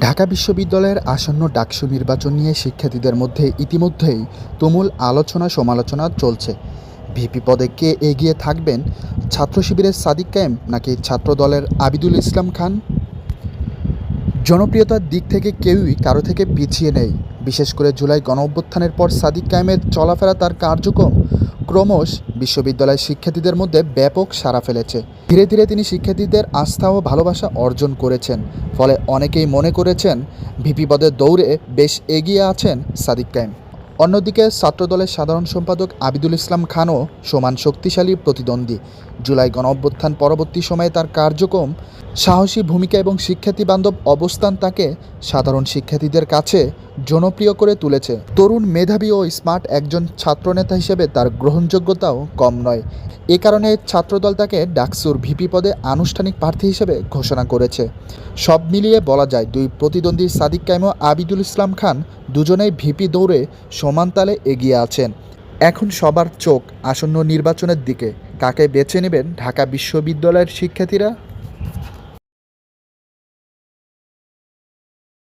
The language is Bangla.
ঢাকা বিশ্ববিদ্যালয়ের আসন্ন ডাকসু নির্বাচন নিয়ে শিক্ষার্থীদের মধ্যে ইতিমধ্যেই তুমুল আলোচনা সমালোচনা চলছে। ভিপি পদে কে এগিয়ে থাকবেন? ছাত্র শিবিরের সাদিক কায়েম নাকি ছাত্রদলের আবিদুল ইসলাম খান? জনপ্রিয়তার দিক থেকে কেউই কারও থেকে পিছিয়ে নেই। বিশেষ করে জুলাই গণ অভ্যুত্থানের পর সাদিক কায়েমের চলাফেরা তার কার্যক্রম ক্রমশ বিশ্ববিদ্যালয়ের শিক্ষার্থীদের মধ্যে ব্যাপক সাড়া ফেলেছে। ধীরে ধীরে তিনি শিক্ষার্থীদের আস্থা ও ভালোবাসা অর্জন করেছেন। ফলে অনেকেই মনে করেছেন, ভিপি পদের দৌড়ে বেশ এগিয়ে আছেন সাদিক কায়েম। অন্যদিকে ছাত্রদলের সাধারণ সম্পাদক আবিদুল ইসলাম খানও সমান শক্তিশালী প্রতিদ্বন্দ্বী। জুলাই গণ অভ্যুত্থান পরবর্তী সময়ে তার কার্যক্রম, সাহসী ভূমিকা এবং শিক্ষার্থী বান্ধব অবস্থান তাকে সাধারণ শিক্ষার্থীদের কাছে জনপ্রিয় করে তুলেছে। তরুণ মেধাবী ও স্মার্ট একজন ছাত্রনেতা হিসেবে তার গ্রহণযোগ্যতাও কম নয়। এ কারণে ছাত্রদল তাকে ডাকসুর ভিপি পদে আনুষ্ঠানিক প্রার্থী হিসেবে ঘোষণা করেছে। সব মিলিয়ে বলা যায়, দুই প্রতিদ্বন্দ্বী সাদিক কাইম ও আবিদুল ইসলাম খান দুজনেই ভিপি দৌড়ে সমান তালে এগিয়ে আছেন। এখন সবার চোখ আসন্ন নির্বাচনের দিকে। কাকে বেছে নেবেন ঢাকা বিশ্ববিদ্যালয়ের শিক্ষার্থীরা?